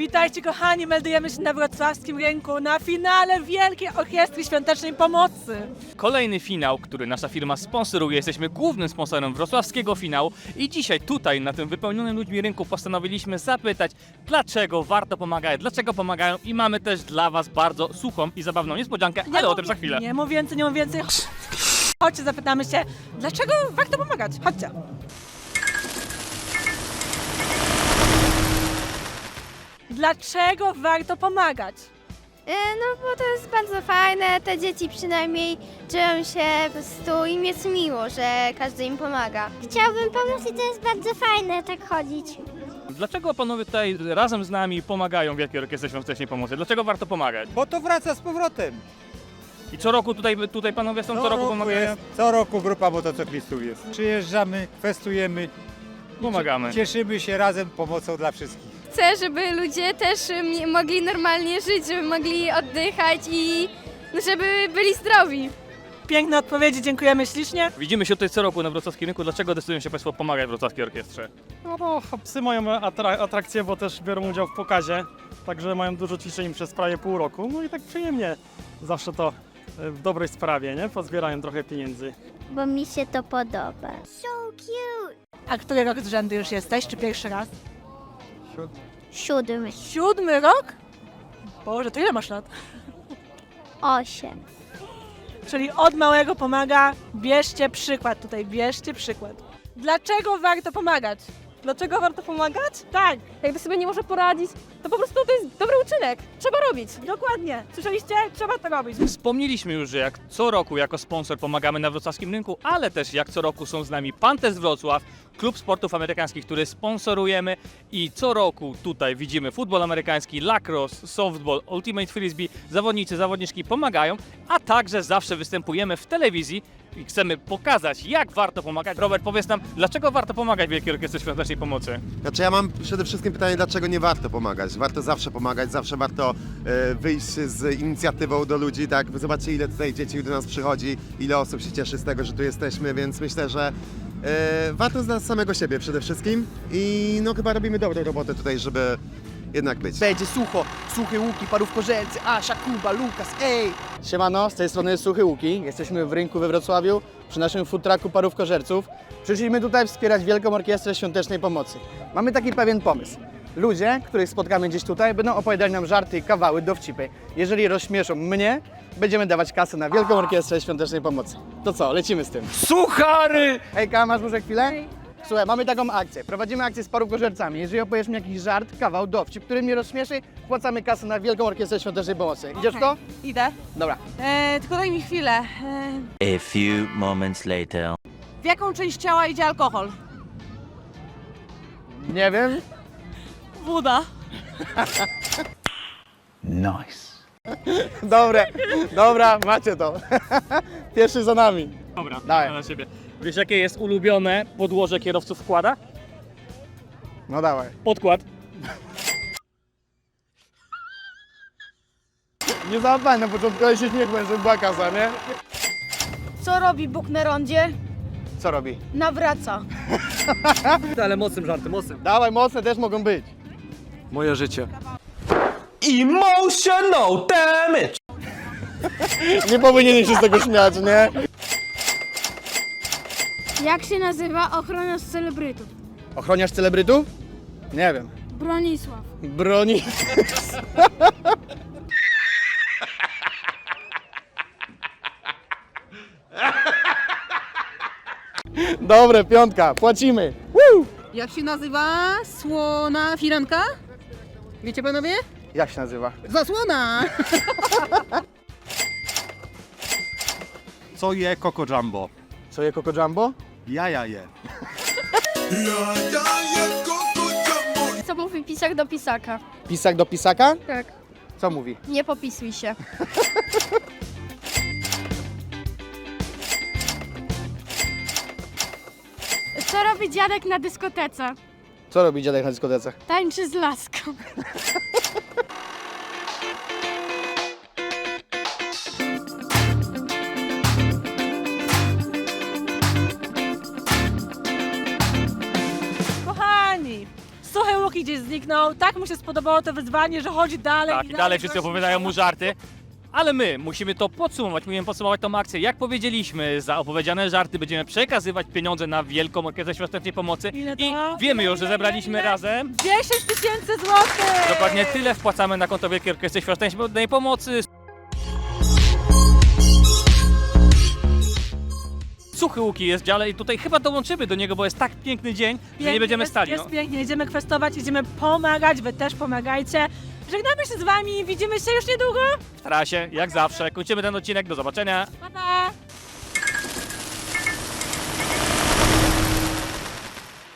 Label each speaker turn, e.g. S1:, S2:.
S1: Witajcie kochani, meldujemy się na wrocławskim rynku na finale Wielkiej Orkiestry Świątecznej Pomocy.
S2: Kolejny finał, który nasza firma sponsoruje. Jesteśmy głównym sponsorem wrocławskiego finału i dzisiaj tutaj na tym wypełnionym ludźmi rynku postanowiliśmy zapytać, dlaczego warto pomagać, dlaczego pomagają i mamy też dla Was bardzo suchą i zabawną niespodziankę, ale o tym za chwilę.
S1: Nie mów więcej, nie mów więcej. Chodźcie, zapytamy się, dlaczego warto pomagać. Chodźcie. Dlaczego warto pomagać?
S3: E, No bo to jest bardzo fajne, te dzieci przynajmniej czują się po prostu, im jest miło, że każdy im pomaga.
S4: Chciałbym pomóc i to jest bardzo fajne tak chodzić.
S2: Dlaczego panowie tutaj razem z nami pomagają Wielkiej Orkiestrze Świątecznej Pomocy? Dlaczego warto pomagać?
S5: Bo to wraca z powrotem.
S2: I co roku tutaj, tutaj panowie są, co, roku pomagają?
S5: jest, co roku grupa motocyklistów jest. Przyjeżdżamy, kwestujemy,
S2: Pomagamy.
S5: cieszymy się razem pomocą dla wszystkich.
S3: Chcę, żeby ludzie też m- mogli normalnie żyć, żeby mogli oddychać i no, żeby byli zdrowi.
S1: Piękne odpowiedzi, dziękujemy ślicznie.
S2: Widzimy się tutaj co roku na wrocławskim rynku. Dlaczego decydują się Państwo pomagać Wrocławskiej Orkiestrze?
S6: No bo psy mają atra- atrakcję, bo też biorą udział w pokazie, także mają dużo ćwiczeń przez prawie pół roku. No i tak przyjemnie zawsze to e, w dobrej sprawie, nie? Pozbierają trochę pieniędzy.
S4: Bo mi się to podoba. So cute.
S1: A który rok z rzędu już jesteś, czy pierwszy raz?
S4: Siódmy,
S1: Siódmy rok? Boże, to ile masz lat?
S4: osiem.
S1: Czyli od małego pomaga, bierzcie przykład tutaj, bierzcie przykład. Dlaczego warto pomagać? Dlaczego warto pomagać? Tak,
S3: Jakby sobie nie może poradzić, to po prostu to jest dobry uczynek. Trzeba robić.
S1: dokładnie. Słyszeliście? Trzeba to robić.
S2: Wspomnieliśmy już, że jak co roku jako sponsor pomagamy na wrocławskim rynku, ale też jak co roku są z nami Pantes Wrocław, klub sportów amerykańskich, który sponsorujemy i co roku tutaj widzimy futbol amerykański, lacrosse, softball, ultimate frisbee, zawodnicy, zawodniczki pomagają, a także zawsze występujemy w telewizji i chcemy pokazać, jak warto pomagać. Robert, powiedz nam, dlaczego warto pomagać Wielkiej Orkiestrze Świątecznej Pomocy?
S7: Znaczy ja mam przede wszystkim pytanie, dlaczego nie warto pomagać? Warto zawsze pomagać, zawsze warto e, wyjść z inicjatywą do ludzi, tak? Zobaczcie ile tutaj dzieci do nas przychodzi, ile osób się cieszy z tego, że tu jesteśmy, więc myślę, że e, warto z nas samego siebie przede wszystkim i no chyba robimy dobrą robotę tutaj, żeby jednak być.
S8: Będzie sucho, suche łuki, parówko-żelcy, Asia, Kuba, Lukas, ej!
S9: Siemano, z tej strony jest Suchy Łuki. Jesteśmy w rynku we Wrocławiu przy naszym food trucku Parówkożerców. Przyszliśmy tutaj wspierać Wielką Orkiestrę Świątecznej Pomocy. Mamy taki pewien pomysł. Ludzie, których spotkamy gdzieś tutaj, będą opowiadać nam żarty i kawały, dowcipy. Jeżeli rozśmieszą mnie, będziemy dawać kasę na Wielką Orkiestrę Świątecznej Pomocy. To co, lecimy z tym.
S6: Suchary!
S9: Hejka, masz może chwilę? Słuchaj, mamy taką akcję. Prowadzimy akcję z parówkożercami. Jeżeli opowiesz mi jakiś żart, kawał, dowcip, który mnie rozśmieszy, wpłacamy kasę na Wielką Orkiestrę Świątecznej Pomocy. Idziesz w to?
S1: Idę.
S9: Dobra.
S1: E, tylko daj mi chwilę. E,
S10: A few moments later.
S1: w jaką część ciała idzie alkohol?
S9: Nie wiem.
S1: Woda.
S10: Nice.
S9: Dobre, dobra, macie to. Pierwszy za nami.
S2: Dobra,
S9: Dawaj.
S2: na siebie. Wiesz, jakie jest ulubione podłoże kierowców wkłada?
S9: No dawaj.
S2: Podkład.
S9: Nie załapałem na początku, ale się śmiechłem, żeby była kasa, nie?
S3: Co robi Bóg na rondzie?
S9: Co robi?
S3: Nawraca.
S6: Ale mocnym żartem, mocnym.
S9: Dawaj, mocne też mogą być.
S6: Moje życie.
S8: Emotional damage!
S9: Nie powinienem się z tego śmiać, nie?
S3: Jak się nazywa ochrona z celebrytów?
S9: Ochroniarz celebrytów? Nie wiem.
S3: Bronisław.
S9: Broni. Dobre, piątka, płacimy. Woo!
S11: Jak się nazywa słona firanka? Wiecie panowie?
S9: Jak się nazywa?
S11: Zasłona!
S5: Co je Coco Jumbo?
S9: Co je Coco Jumbo?
S5: Jaja je.
S3: Co mówi pisak do pisaka?
S9: Pisak do pisaka?
S3: Tak.
S9: Co mówi?
S3: Nie popisuj się. Co robi dziadek na dyskotece?
S9: Co robi dziadek na dyskotece?
S3: Tańczy z laską.
S1: I gdzieś zniknął. Tak mu się spodobało to wyzwanie, że chodzi dalej.
S2: Tak, i dalej wszyscy opowiadają mu żarty. Ale my musimy to podsumować, musimy podsumować tą akcję. Jak powiedzieliśmy, za opowiedziane żarty będziemy przekazywać pieniądze na Wielką Orkiestrę Świątecznej Pomocy.
S1: Ile to?
S2: I wiemy już, że zebraliśmy razem.
S1: 10 tysięcy złotych!
S2: Dokładnie tyle wpłacamy na konto Wielkiej Orkiestry Świątecznej Pomocy. Suchy Łuki jest dziale i tutaj chyba dołączymy do niego, bo jest tak piękny dzień, że nie będziemy
S1: jest,
S2: stali.
S1: Jest
S2: No.
S1: pięknie, idziemy kwestować, idziemy pomagać, wy też pomagajcie. Żegnamy się z wami, widzimy się już niedługo.
S2: W trasie, jak zawsze. Kończymy ten odcinek, do zobaczenia.
S1: Pa, pa!